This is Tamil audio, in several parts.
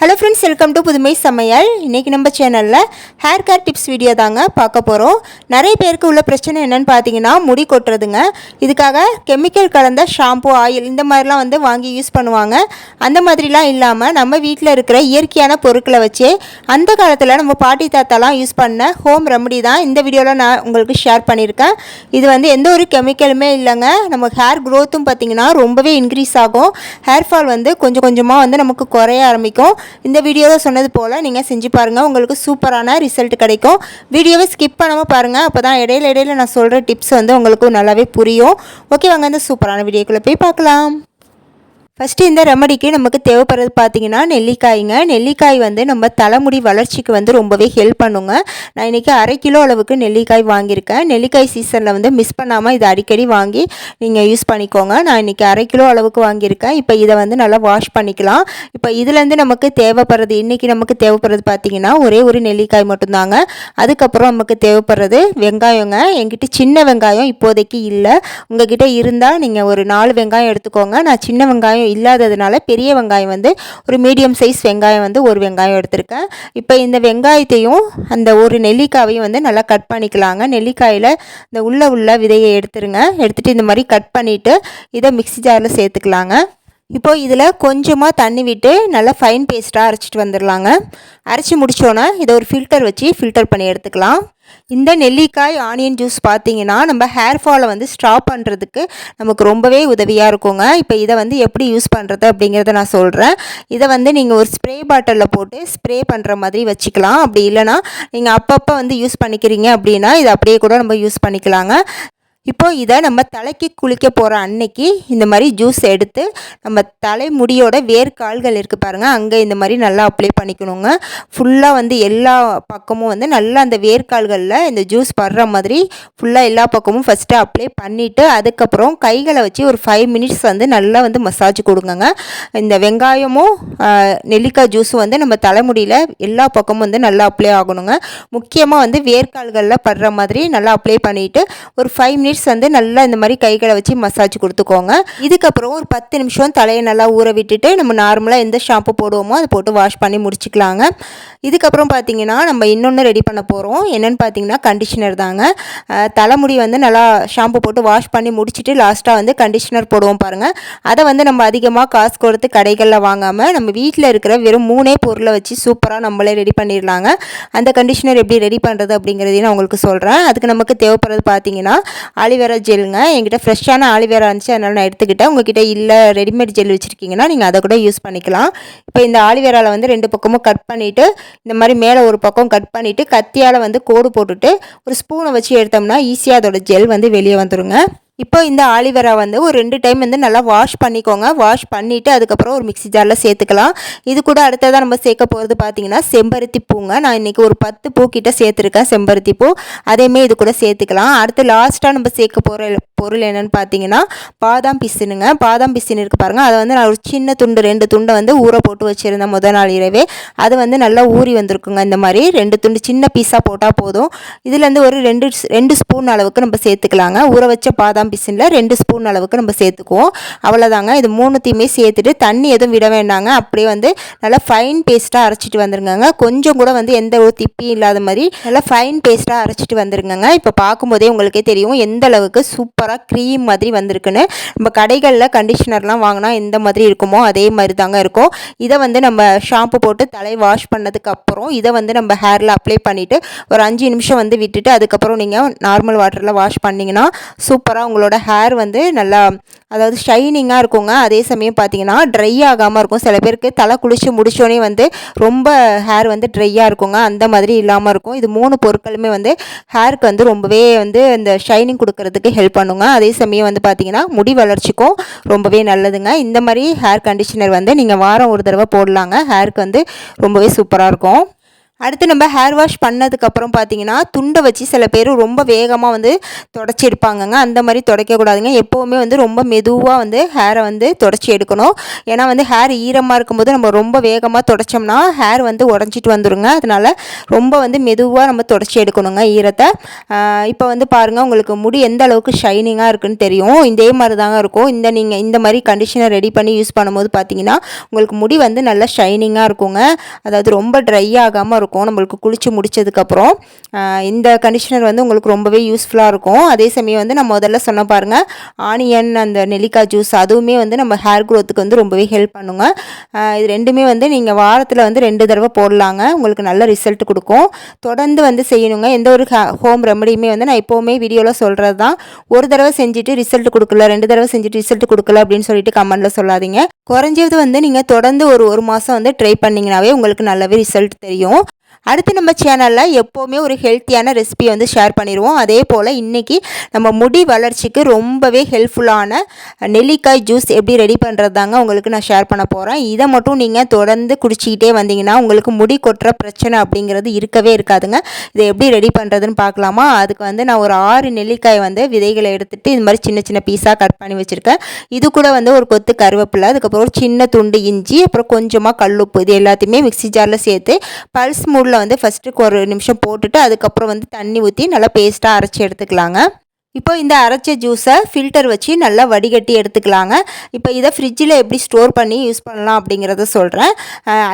ஹலோ ஃப்ரெண்ட்ஸ் வெல்கம் டு புதுமை சமையல் இன்றைக்கி நம்ம சேனலில் ஹேர் கேர் டிப்ஸ் வீடியோ தாங்க பார்க்க போகிறோம் நிறைய பேருக்கு உள்ள பிரச்சனை என்னென்னு பார்த்தீங்கன்னா முடி கொட்டுறதுங்க. இதுக்காக கெமிக்கல் கலந்த ஷாம்பு ஆயில் இந்த மாதிரிலாம் வந்து வாங்கி யூஸ் பண்ணுவாங்க. அந்த மாதிரிலாம் இல்லாமல் நம்ம வீட்டில் இருக்கிற இயற்கையான பொருட்களை வச்சே அந்த காலத்தில் நம்ம பாட்டி தாத்தாலாம் யூஸ் பண்ண ஹோம் ரெமடி தான் இந்த வீடியோவில் நான் உங்களுக்கு ஷேர் பண்ணியிருக்கேன். இது வந்து எந்த ஒரு கெமிக்கலுமே இல்லைங்க. நம்ம ஹேர் க்ரோத்தும் பார்த்திங்கன்னா ரொம்பவே இன்க்ரீஸ் ஆகும். ஹேர் ஃபால் வந்து கொஞ்சம் கொஞ்சமாக வந்து நமக்கு குறைய ஆரம்பிக்கும். இந்த வீடியோவில் சொன்னது போல் நீங்கள் செஞ்சு பாருங்கள் உங்களுக்கு சூப்பரான ரிசல்ட் கிடைக்கும். வீடியோவை ஸ்கிப் பண்ணாமல் பாருங்கள் அப்போ தான் இடையில இடையில நான் சொல்கிற டிப்ஸ் வந்து உங்களுக்கு நல்லாவே புரியும். ஓகே வாங்க இந்த சூப்பரான வீடியோக்குள்ளே போய் பார்க்கலாம். ஃபஸ்ட்டு இந்த ரெமடிக்கு நமக்கு தேவைப்படுறது பார்த்திங்கன்னா நெல்லிக்காய்ங்க. நெல்லிக்காய் வந்து நம்ம தலைமுடி வளர்ச்சிக்கு வந்து ரொம்பவே ஹெல்ப் பண்ணுங்க. நான் இன்றைக்கி அரை கிலோ அளவுக்கு நெல்லிக்காய் வாங்கியிருக்கேன். நெல்லிக்காய் சீசனில் வந்து மிஸ் பண்ணாமல் இதை அடிக்கடி வாங்கி நீங்கள் யூஸ் பண்ணிக்கோங்க. நான் இன்றைக்கி அரை கிலோ அளவுக்கு வாங்கியிருக்கேன். இப்போ இதை வந்து நல்லா வாஷ் பண்ணிக்கலாம். இப்போ இதுலேருந்து நமக்கு தேவைப்படுறது இன்றைக்கி நமக்கு தேவைப்படுறது பார்த்தீங்கன்னா ஒரே ஒரு நெல்லிக்காய் மட்டும்தாங்க. அதுக்கப்புறம் நமக்கு தேவைப்படுறது வெங்காயங்க. என்கிட்ட சின்ன வெங்காயம் இப்போதைக்கு இல்லை. உங்ககிட்ட இருந்தால் நீங்கள் ஒரு நாலு வெங்காயம் எடுத்துக்கோங்க. நான் சின்ன வெங்காயம் இல்லாததுனால பெரிய வெங்காயம் வந்து ஒரு மீடியம் சைஸ் வெங்காயம் வந்து ஒரு வெங்காயம் எடுத்திருக்கேன். இப்போ இந்த வெங்காயத்தையும் அந்த ஒரு நெல்லிக்காவையும் வந்து நல்லா கட் பண்ணிக்கலாங்க. நெல்லிக்காயில் இந்த உள்ளே உள்ள விதையை எடுத்துருங்க. எடுத்துகிட்டு இந்த மாதிரி கட் பண்ணிவிட்டு இதை மிக்சி ஜாரில் சேர்த்துக்கலாங்க. இப்போ இதில் கொஞ்சமாக தண்ணி விட்டு நல்லா ஃபைன் பேஸ்ட்டாக அரைச்சிட்டு வந்துடலாங்க அரைச்சி முடித்தோன்னே இதை ஒரு ஃபில்டர் வச்சு ஃபில்டர் பண்ணி எடுத்துக்கலாம். இந்த நெல்லிக்காய் ஆனியன் ஜூஸ் பார்த்தீங்கன்னா நம்ம ஹேர் ஃபாலை வந்து ஸ்டாப் பண்ணுறதுக்கு நமக்கு ரொம்பவே உதவியாக இருக்குங்க. இப்போ இதை வந்து எப்படி யூஸ் பண்ணுறது அப்படிங்கிறத நான் சொல்கிறேன் இதை வந்து நீங்கள் ஒரு ஸ்ப்ரே பாட்டிலில் போட்டு ஸ்ப்ரே பண்ணுற மாதிரி வச்சுக்கலாம். அப்படி இல்லைனா நீங்கள் அப்பப்போ வந்து யூஸ் பண்ணிக்கிறீங்க அப்படின்னா இதை அப்படியே கூட நம்ம யூஸ் பண்ணிக்கலாங்க. இப்போ இதை நம்ம தலைக்கு குளிக்க போகிற அன்னைக்கு இந்த மாதிரி ஜூஸ் எடுத்து நம்ம தலைமுடியோட வேர்க்கால்கள் இருக்குது பாருங்கள் அங்கே இந்த மாதிரி நல்லா அப்ளை பண்ணிக்கணுங்க. ஃபுல்லாக வந்து எல்லா பக்கமும் வந்து நல்லா அந்த வேர்க்கால்களில் இந்த ஜூஸ் படுற மாதிரி ஃபுல்லாக எல்லா பக்கமும் ஃபஸ்ட்டு அப்ளை பண்ணிவிட்டு அதுக்கப்புறம் கைகளை வச்சு ஒரு ஃபைவ் மினிட்ஸ் வந்து நல்லா வந்து மசாஜ் கொடுங்கங்க. இந்த வெங்காயமும் நெல்லிக்காய் ஜூஸும் வந்து நம்ம தலைமுடியில் எல்லா பக்கமும் வந்து நல்லா அப்ளை ஆகணுங்க. முக்கியமாக வந்து வேர்க்கால்களில் படுற மாதிரி நல்லா அப்ளை பண்ணிவிட்டு ஒரு ஃபைவ் மினிட்ஸ் மினிட்ஸ் வந்து நல்லா இந்த மாதிரி கைகளை வச்சு மசாஜ் கொடுத்துக்கோங்க. இதுக்கப்புறம் ஒரு பத்து நிமிஷம் தலையை நல்லா ஊற விட்டுட்டு நம்ம நார்மலாக எந்த ஷாம்பு போடுவோமோ அதை போட்டு வாஷ் பண்ணி முடிச்சுக்கலாங்க. இதுக்கப்புறம் பார்த்தீங்கன்னா நம்ம இன்னொன்று ரெடி பண்ண போகிறோம் என்னென்னு பார்த்தீங்கன்னா கண்டிஷனர் தாங்க. தலைமுடி வந்து நல்லா ஷாம்பு போட்டு வாஷ் பண்ணி முடிச்சுட்டு லாஸ்ட்டாக வந்து கண்டிஷனர் போடுவோம் பாருங்கள் அதை வந்து நம்ம அதிகமாக காசு கொடுத்து கடைகளில் வாங்காமல் நம்ம வீட்டில் இருக்கிற வெறும் மூணே பொருளை வச்சு சூப்பராக நம்மளே ரெடி பண்ணிடலாங்க. அந்த கண்டிஷனர் எப்படி ரெடி பண்ணுறது அப்படிங்கிறதையும் நான் உங்களுக்கு சொல்கிறேன் அதுக்கு நமக்கு தேவைப்படுறது பார்த்தீங்கன்னா ஆலிவேரா ஜெல்லுங்க என்கிட்ட ஃப்ரெஷ்ஷான ஆலிவேரா இருந்துச்சு. அதனால் நான் எடுத்துக்கிட்டேன். உங்ககிட்ட இல்லை ரெடிமேட் ஜெல் வச்சுருக்கீங்கன்னா நீங்கள் அதை கூட யூஸ் பண்ணிக்கலாம். இப்போ இந்த ஆலிவேராவில் வந்து ரெண்டு பக்கமும் கட் பண்ணிவிட்டு இந்த மாதிரி மேலே ஒரு பக்கம் கட் பண்ணிவிட்டு கத்தியால் வந்து கோடு போட்டுட்டு ஒரு ஸ்பூனை வச்சு எடுத்தோம்னா ஈஸியாக அதோட ஜெல் வந்து வெளியே வந்துடுங்க இப்போ இந்த ஆலிவரா வந்து ஒரு ரெண்டு டைம் வந்து நல்லா வாஷ் பண்ணிக்கோங்க. வாஷ் பண்ணிவிட்டு அதுக்கப்புறம் ஒரு மிக்சி ஜாரில் சேர்த்துக்கலாம். இது கூட அடுத்ததாக நம்ம சேர்க்க போகிறது பார்த்தீங்கன்னா செம்பருத்தி பூங்க. நான் இன்றைக்கி ஒரு பத்து பூ கிட்ட சேர்த்துருக்கேன் செம்பருத்தி பூ. அதேமாரி இது கூட சேர்த்துக்கலாம். அடுத்து லாஸ்ட்டாக நம்ம சேர்க்க போகிற பொருள் என்னென்னு பார்த்தீங்கன்னா பாதாம் பிசினுங்க. பாதாம் பிசின் இருக்குது பாருங்கள் அதை வந்து நான் ஒரு சின்ன துண்டு ரெண்டு துண்டை வந்து ஊற போட்டு வச்சுருந்தேன் முதல் நாள் இரவே. அது வந்து நல்லா ஊறி வந்திருக்குங்க இந்த மாதிரி. ரெண்டு துண்டு சின்ன பீஸாக போட்டால் போதும். இதுலேருந்து ஒரு ரெண்டு ரெண்டு ஸ்பூன் அளவுக்கு நம்ம சேர்த்துக்கலாங்க. ஊற வச்ச பாதாம் பிசினில் ரெண்டு ஸ்பூன் அளவுக்கு நம்ம சேர்த்துக்குவோம். அவ்வளோதாங்க இது மூணுத்தையுமே சேர்த்துட்டு தண்ணி எதுவும் விட வேண்டாங்க. அப்படியே வந்து நல்லா ஃபைன் பேஸ்ட்டாக அரைச்சிட்டு வந்துருங்க கொஞ்சம் கூட வந்து எந்த ஒரு திப்பியும் இல்லாத மாதிரி நல்லா ஃபைன் பேஸ்ட்டாக அரைச்சிட்டு வந்துருங்க இப்போ பார்க்கும்போதே உங்களுக்கே தெரியும் எந்த அளவுக்கு சூப்பராக க்ரீம் மாதிரி வந்திருக்குன்னு. நம்ம கடைகளில் கண்டிஷனர்லாம் வாங்கினா எந்த மாதிரி இருக்குமோ அதே மாதிரி தாங்க இருக்கும். இதை வந்து நம்ம ஷாம்பு போட்டு தலை வாஷ் பண்ணதுக்கப்புறம் இதை வந்து நம்ம ஹேரில் அப்ளை பண்ணிவிட்டு ஒரு அஞ்சு நிமிஷம் வந்து விட்டுட்டு அதுக்கப்புறம் நீங்கள் நார்மல் வாட்டரில் வாஷ் பண்ணிங்கன்னா சூப்பராக உங்களோட ஹேர் வந்து நல்லா அதாவது ஷைனிங்காக இருக்குங்க. அதே சமயம் பார்த்தீங்கன்னா ட்ரை ஆகாமல் இருக்கும். சில பேருக்கு தலை குளித்து முடிச்சோடனே வந்து ரொம்ப ஹேர் வந்து ட்ரையாக இருக்குங்க. அந்த மாதிரி இல்லாமல் இருக்கும். இது மூணு பொருட்களுமே வந்து ஹேருக்கு வந்து ரொம்பவே வந்து இந்த ஷைனிங் கொடுக்கறதுக்கு ஹெல்ப் பண்ணுங்க. அதே சமயம் வந்து பார்த்தீங்கன்னா முடி வளர்ச்சிக்கும் ரொம்பவே நல்லதுங்க. இந்த மாதிரி ஹேர் கண்டிஷனர் வந்து நீங்கள் வாரம் ஒரு தடவை போடலாங்க. ஹேருக்கு வந்து ரொம்பவே சூப்பராக இருக்கும். அடுத்து நம்ம ஹேர் வாஷ் பண்ணதுக்கப்புறம் பார்த்தீங்கன்னா துண்டை வச்சு சில பேர் ரொம்ப வேகமாக வந்து தொடச்சி எடுப்பாங்கங்க அந்த மாதிரி துடைக்கக்கூடாதுங்க. எப்போவுமே வந்து ரொம்ப மெதுவாக வந்து ஹேரை வந்து தொடச்சி எடுக்கணும். ஏன்னா வந்து ஹேர் ஈரமாக இருக்கும்போது நம்ம ரொம்ப வேகமாக தொடச்சோம்னா ஹேர் வந்து உடஞ்சிட்டு வந்துடுங்க அதனால் ரொம்ப வந்து மெதுவாக நம்ம தொடச்சி எடுக்கணுங்க ஈரத்தை. இப்போ வந்து பாருங்கள் உங்களுக்கு முடி எந்த அளவுக்கு ஷைனிங்காக இருக்குன்னு தெரியும். இதே மாதிரி தாங்க இருக்கும். இந்த நீங்கள் இந்த மாதிரி கண்டிஷனர் ரெடி பண்ணி யூஸ் பண்ணும்போது பார்த்தீங்கன்னா உங்களுக்கு முடி வந்து நல்லா ஷைனிங்காக இருக்குங்க. அதாவது ரொம்ப ட்ரை ஆகாமல் இருக்கும் இருக்கும். நம்மளுக்கு குளித்து முடித்ததுக்கப்புறம் இந்த கண்டிஷனர் வந்து உங்களுக்கு ரொம்பவே யூஸ்ஃபுல்லாக இருக்கும். அதே சமயம் வந்து நம்ம முதல்ல சொன்ன பாருங்கள் ஆனியன் அந்த நெல்லிக்காய் ஜூஸ் அதுவுமே வந்து நம்ம ஹேர் க்ரோத்துக்கு வந்து ரொம்பவே ஹெல்ப் பண்ணுங்க. இது ரெண்டுமே வந்து நீங்கள் வாரத்தில் வந்து ரெண்டு தடவை போடலாங்க. உங்களுக்கு நல்ல ரிசல்ட் கொடுக்கும். தொடர்ந்து வந்து செய்யணுங்க. எந்த ஒரு ஹோம் ரெமடியுமே வந்து நான் எப்போவுமே வீடியோவில் சொல்கிறது தான் ஒரு தடவை செஞ்சுட்டு ரிசல்ட் கொடுக்கல ரெண்டு தடவை செஞ்சுட்டு ரிசல்ட் கொடுக்கல அப்படின்னு சொல்லிட்டு கமெண்ட்டில் சொல்லாதீங்க. குறைஞ்சது வந்து நீங்கள் தொடர்ந்து ஒரு ஒரு மாதம் வந்து ட்ரை பண்ணிங்கனாவே உங்களுக்கு நல்லாவே ரிசல்ட் தெரியும். அடுத்து நம்ம சேனலில் எப்போவுமே ஒரு ஹெல்த்தியான ரெசிபி வந்து ஷேர் பண்ணிடுவோம் அதே போல் இன்றைக்கி நம்ம முடி வளர்ச்சிக்கு ரொம்பவே ஹெல்ப்ஃபுல்லான நெல்லிக்காய் ஜூஸ் எப்படி ரெடி பண்ணுறது தாங்க உங்களுக்கு நான் ஷேர் பண்ண போகிறேன் இதை மட்டும் நீங்கள் தொடர்ந்து குடிச்சிக்கிட்டே வந்தீங்கன்னா உங்களுக்கு முடி கொட்டுற பிரச்சனை அப்படிங்கிறது இருக்கவே இருக்காதுங்க. இதை எப்படி ரெடி பண்ணுறதுன்னு பார்க்கலாமா? அதுக்கு வந்து நான் ஒரு ஆறு நெல்லிக்காய் வந்து விதைகளை எடுத்துகிட்டு இது மாதிரி சின்ன சின்ன பீஸாக கட் பண்ணி வச்சுருக்கேன். இது கூட வந்து ஒரு கொத்து கருவேப்பிலை அதுக்கப்புறம் ஒரு சின்ன துண்டு இஞ்சி அப்புறம் கொஞ்சமாக கல்லுப்பு இது எல்லாத்தையுமே மிக்சி ஜாரில் சேர்த்து பல்ஸ் மூடில் வந்து ஃபஸ்ட்டு ஒரு நிமிஷம் போட்டுட்டு அதுக்கப்புறம் வந்து தண்ணி ஊற்றி நல்லா பேஸ்ட்டாக அரைச்சி எடுத்துக்கலாங்க. இப்போ இந்த அரைச்ச ஜூஸை ஃபில்டர் வச்சு நல்லா வடிகட்டி எடுத்துக்கலாங்க. இப்போ இதை ஃப்ரிட்ஜில் எப்படி ஸ்டோர் பண்ணி யூஸ் பண்ணலாம் அப்படிங்கிறத சொல்கிறேன்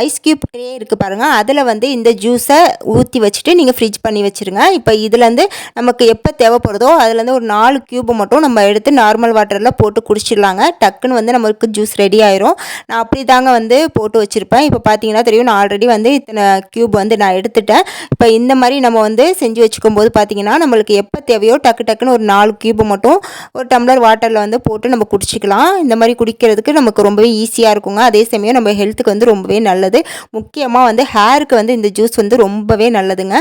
ஐஸ் க்யூப் ட்ரே இருக்குது பாருங்கள் அதில் வந்து இந்த ஜூஸை ஊற்றி வச்சுட்டு நீங்கள் ஃப்ரிட்ஜ் பண்ணி வச்சுருங்க. இப்போ இதுலேருந்து நமக்கு எப்போ தேவைப்படுதோ அதுலேருந்து ஒரு நாலு க்யூபை மட்டும் நம்ம எடுத்து நார்மல் வாட்டரில் போட்டு குடிச்சிடலாங்க. டக்குன்னு வந்து நம்மளுக்கு ஜூஸ் ரெடி ஆயிரும். நான் அப்படி தாங்க வந்து போட்டு வச்சுருப்பேன். இப்போ பார்த்தீங்கன்னா தெரியும் நான் ஆல்ரெடி வந்து இத்தனை க்யூப் வந்து நான் எடுத்துட்டேன். இப்போ இந்த மாதிரி நம்ம வந்து செஞ்சு வச்சுக்கும் போது பார்த்தீங்கன்னா நம்மளுக்கு எப்போ தேவையோ டக்கு டக்குன்னு ஒரு நாலு க்யூபை மட்டும் ஒரு டம்ளர் வாட்டரில் வந்து போட்டு நம்ம குடிச்சிக்கலாம். இந்த மாதிரி குடிக்கிறதுக்கு நமக்கு ரொம்பவே ஈஸியாக இருக்குங்க. அதே சமயம் நம்ம ஹெல்த்துக்கு வந்து ரொம்பவே நல்லது. முக்கியமாக வந்து ஹேருக்கு வந்து இந்த ஜூஸ் வந்து ரொம்பவே நல்லதுங்க.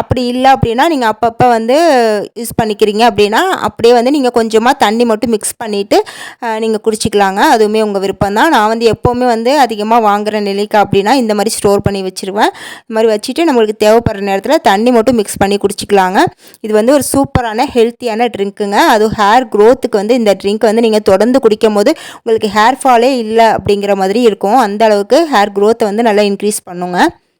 அப்படி இல்லை அப்படின்னா நீங்கள் அப்பப்போ வந்து யூஸ் பண்ணிக்கிறீங்க அப்படின்னா அப்படியே வந்து நீங்கள் கொஞ்சமாக தண்ணி மட்டும் மிக்ஸ் பண்ணிவிட்டு நீங்கள் குடிச்சிக்கலாங்க. அதுவுமே உங்கள் விருப்பம் தான் நான் வந்து எப்போவுமே வந்து அதிகமாக வாங்குகிற நிலைக்கு அப்படின்னா இந்த மாதிரி ஸ்டோர் பண்ணி வச்சுருவேன். இந்த மாதிரி வச்சுட்டு நம்மளுக்கு தேவைப்படுற நேரத்தில் தண்ணி மட்டும் மிக்ஸ் பண்ணி குடிச்சிக்கலாங்க. இது வந்து ஒரு சூப்பரான ஹெல்த் ஹெல்த்தியான ட்ரிங்க்குங்க அதுவும் ஹேர் க்ரோத்துக்கு வந்து இந்த ட்ரிங்க் வந்து நீங்கள் தொடர்ந்து குடிக்கும் போது உங்களுக்கு ஹேர் ஃபாலே இல்லை அப்படிங்கிற மாதிரி இருக்கும். அந்த அளவுக்கு ஹேர் க்ரோத்தை வந்து நல்லா இன்க்ரீஸ் பண்ணுங்க.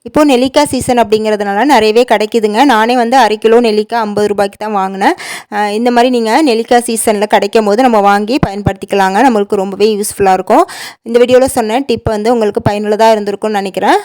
இப்போது நெல்லிக்காய் சீசன் அப்படிங்கிறதுனால நிறையவே கிடைக்குதுங்க. நானே வந்து அரை கிலோ நெல்லிக்காய் ஐம்பது ரூபாய்க்கு தான் வாங்கினேன். இந்த மாதிரி நீங்கள் நெல்லிக்காய் சீசனில் கிடைக்கும் போது நம்ம வாங்கி பயன்படுத்திக்கலாங்க. நம்மளுக்கு ரொம்பவே யூஸ்ஃபுல்லாக இருக்கும். இந்த வீடியோவில் சொன்ன டிப் வந்து உங்களுக்கு பயனுள்ளதாக இருந்திருக்கும்னு நினைக்கிறேன்.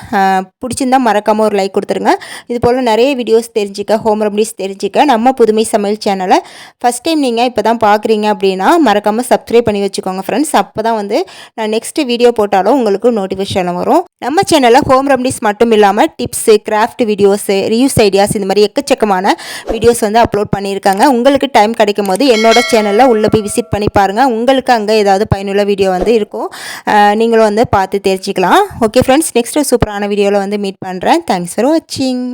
பிடிச்சிருந்தா மறக்காமல் ஒரு லைக் கொடுத்துருங்க. இது போல் நிறைய வீடியோஸ் தெரிஞ்சுக்க ஹோம் ரெமடிஸ் தெரிஞ்சுக்க நம்ம புதுமை சமையல் சேனலை ஃபஸ்ட் டைம் நீங்கள் இப்போ தான் பார்க்குறீங்க அப்படின்னா மறக்காமல் சப்ஸ்கிரைப் பண்ணி வச்சுக்கோங்க ஃப்ரெண்ட்ஸ் அப்போ தான் வந்து நான் நெக்ஸ்ட் வீடியோ போட்டாலும் உங்களுக்கு நோட்டிஃபிகேஷன் வரும். நம்ம சேனலில் ஹோம் ரெமடிஸ் மட்டும் இல்லை இல்லாமல் tips craft videos reuse ideas இந்த மாதிரி எக்கச்சக்கமான வீடியோஸ் வந்து அப்லோட் பண்ணியிருக்காங்க. உங்களுக்கு டைம் கிடைக்கும் போது என்னோட சேனலில் உள்ளே போய் விசிட் பண்ணி பாருங்கள் உங்களுக்கு அங்கே ஏதாவது பயனுள்ள வீடியோ வந்து இருக்கும். நீங்களும் வந்து பார்த்து தெரிஞ்சுக்கலாம். ஓகே ஃப்ரெண்ட்ஸ் நெக்ஸ்ட்டு சூப்பரான வீடியோவில் வந்து மீட் பண்ணுறேன் தேங்க்ஸ் ஃபார் வாட்சிங்